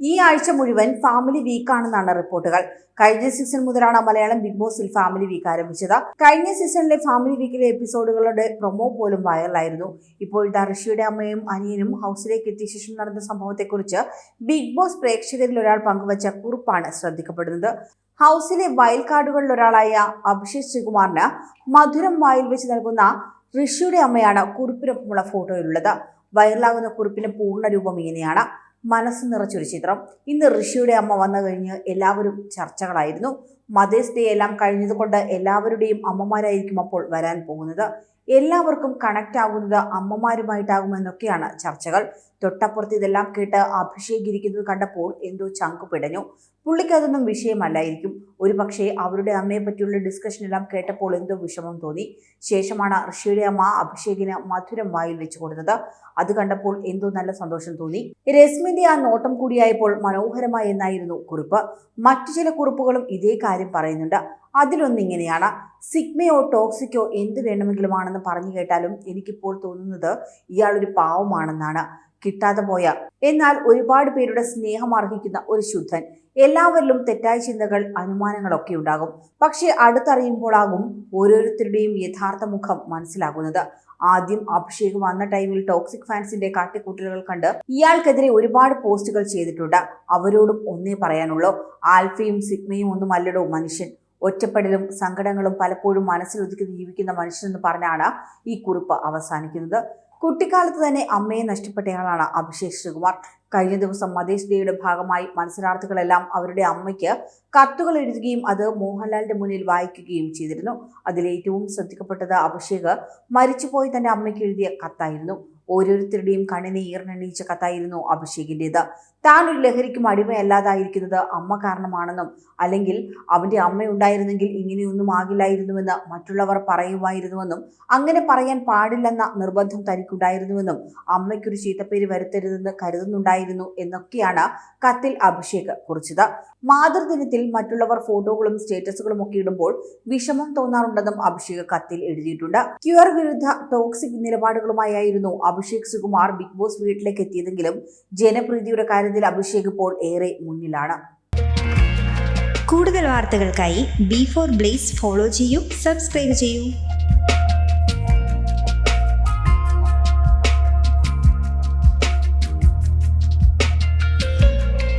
ഈ ആഴ്ച മുഴുവൻ ഫാമിലി വീക്കാണെന്നാണ് റിപ്പോർട്ടുകൾ. കഴിഞ്ഞ സീസൺ മുതലാണ് മലയാളം ബിഗ് ബോസിൽ ഫാമിലി വീക്ക് ആരംഭിച്ചത്. കഴിഞ്ഞ സീസണിലെ ഫാമിലി വീക്കിലെ എപ്പിസോഡുകളുടെ പ്രൊമോ പോലും വൈറലായിരുന്നു ഇപ്പോൾ ഋഷിയുടെ അമ്മയും അനിയനും ഹൗസിലേക്ക് എത്തിയ ശേഷം നടന്ന സംഭവത്തെക്കുറിച്ച് ബിഗ് ബോസ് പ്രേക്ഷകരിൽ ഒരാൾ പങ്കുവച്ച കുറിപ്പാണ് ശ്രദ്ധിക്കപ്പെടുന്നത്. ഹൗസിലെ വൈൽഡ് കാർഡുകളിൽ ഒരാളായ അഭിഷേക് ശ്രീകുമാറിന് മധുരം വായിൽ വെച്ച് നൽകുന്ന ഋഷിയുടെ അമ്മയാണ് കുറിപ്പിനൊപ്പമുള്ള ഫോട്ടോയിലുള്ളത് വൈറലാകുന്ന കുറിപ്പിന്റെ പൂർണ രൂപം ഇങ്ങനെയാണ്. മനസ്സ് നിറച്ചൊരു ചിത്രം. ഇന്ന് ഋഷിയുടെ അമ്മ വന്നു കഴിഞ്ഞ് എല്ലാവരും ചർച്ചകളായിരുന്നു. മദേഴ്സ് ഡേ എല്ലാം കഴിഞ്ഞതുകൊണ്ട് എല്ലാവരുടെയും അമ്മമാരായിരിക്കും അപ്പോൾ വരാൻ പോകുന്നത്. എല്ലാവർക്കും കണക്റ്റ് ആകുന്നത് അമ്മമാരുമായിട്ടാകുമെന്നൊക്കെയാണ് ചർച്ചകൾ. തൊട്ടപ്പുറത്ത് ഇതെല്ലാം കേട്ട് അഭിഷേക് ഇരിക്കുന്നത് കണ്ടപ്പോൾ എന്തോ ചങ്കു പിടഞ്ഞു. പുള്ളിക്കതൊന്നും വിഷയമല്ലായിരിക്കും. ഒരു പക്ഷേ അവരുടെ അമ്മയെ പറ്റിയുള്ള ഡിസ്കഷൻ എല്ലാം കേട്ടപ്പോൾ എന്തോ വിഷമം തോന്നി. ശേഷമാണ് ഋഷിയുടെ അമ്മ അഭിഷേകിന് മധുരം വായിൽ വെച്ചു കൊടുത്തത്. അത് കണ്ടപ്പോൾ എന്തോ നല്ല സന്തോഷം തോന്നി. രശ്മിന്റെ ആ നോട്ടം കൂടിയായപ്പോൾ മനോഹരമായി എന്നായിരുന്നു കുറിപ്പ്. മറ്റു ചില കുറിപ്പുകളും ഇതേ കാര്യം പറയുന്നുണ്ട്. അതിലൊന്നിങ്ങനെയാണ് സിഗ്മയോ ടോക്സിക്കോ എന്ത് വേണമെങ്കിലുമാണെന്ന് പറഞ്ഞു കേട്ടാലും എനിക്കിപ്പോൾ തോന്നുന്നത് ഇയാളൊരു പാവമാണെന്നാണ്. കിട്ടാതെ പോയ. എന്നാൽ ഒരുപാട് പേരുടെ സ്നേഹം അർഹിക്കുന്ന ഒരു ശുദ്ധൻ. എല്ലാവരിലും തെറ്റായ ചിന്തകൾ അനുമാനങ്ങളൊക്കെ ഉണ്ടാകും. പക്ഷെ അടുത്തറിയുമ്പോഴാകും ഓരോരുത്തരുടെയും യഥാർത്ഥ മുഖം മനസ്സിലാകുന്നത്. ആദ്യം അഭിഷേക് വന്ന ടൈമിൽ ടോക്സിക് ഫാൻസിന്റെ കാട്ടിക്കൂട്ടലുകൾ കണ്ട് ഇയാൾക്കെതിരെ ഒരുപാട് പോസ്റ്റുകൾ ചെയ്തിട്ടുണ്ട്. അവരോടും ഒന്നേ പറയാനുള്ളൂ. ആൽഫയും സിഗ്മയും ഒന്നും അല്ലടോ മനുഷ്യൻ. ഒറ്റപ്പെടലും സങ്കടങ്ങളും പലപ്പോഴും മനസ്സിലൊതുക്കി ജീവിക്കുന്ന മനുഷ്യനെന്ന് പറഞ്ഞാണ് ഈ കുറിപ്പ് അവസാനിക്കുന്നത്. കുട്ടിക്കാലത്ത് തന്നെ അമ്മയെ നഷ്ടപ്പെട്ടയാളാണ് അഭിഷേക് ശ്രീകുമാർ. കഴിഞ്ഞ ദിവസം മതേഷ് ഡേയുടെ ഭാഗമായി മത്സരാർത്ഥികളെല്ലാം അവരുടെ അമ്മയ്ക്ക് കത്തുകൾ എഴുതുകയും അത് മോഹൻലാലിന്റെ മുന്നിൽ വായിക്കുകയും ചെയ്തിരുന്നു. അതിലേറ്റവും ശ്രദ്ധിക്കപ്പെട്ടത് അഭിഷേക് മരിച്ചുപോയി തന്റെ അമ്മയ്ക്ക് എഴുതിയ കത്തായിരുന്നു. ഓരോരുത്തരുടെയും കണ്ണിനെ ഈർണെണ്ണീച്ച കത്തായിരുന്നു അഭിഷേകിന്റെത് താൻ ഒരു ലഹരിക്കും അടിമയല്ലാതായിരിക്കുന്നത് അമ്മ കാരണമാണെന്നും അല്ലെങ്കിൽ അവന്റെ അമ്മയുണ്ടായിരുന്നെങ്കിൽ ഇങ്ങനെയൊന്നും ആകില്ലായിരുന്നുവെന്ന് മറ്റുള്ളവർ പറയുമായിരുന്നുവെന്നും അങ്ങനെ പറയാൻ പാടില്ലെന്ന നിർബന്ധം തനിക്കുണ്ടായിരുന്നുവെന്നും അമ്മയ്ക്കൊരു ചീത്തപ്പേര് വരുത്തരുതെന്ന് കരുതുന്നുണ്ടായിരുന്നു എന്നൊക്കെയാണ് കത്തിൽ അഭിഷേക് കുറിച്ചത്. മാതൃദിനത്തിൽ മറ്റുള്ളവർ ഫോട്ടോകളും സ്റ്റേറ്റസുകളും ഒക്കെ ഇടുമ്പോൾ വിഷമം തോന്നാറുണ്ടെന്നും അഭിഷേക് കത്തിൽ എഴുതിയിട്ടുണ്ട്. ക്യൂർ വിരുദ്ധ ടോക്സിക് നിലപാടുകളുമായിരുന്നു അഭിഷേക് സുകുമാർ ബിഗ് ബോസ് വീട്ടിലേക്ക് എത്തിയതെങ്കിലും ജനപ്രീതിയുടെ കാര്യത്തിൽ അഭിഷേക് ഇപ്പോൾ ഏറെ മുന്നിലാണ്. കൂടുതൽ വാർത്തകൾക്കായി ബി ഫോർ ബ്ലേസ് ഫോളോ ചെയ്യൂ സബ്സ്ക്രൈബ് ചെയ്യൂ.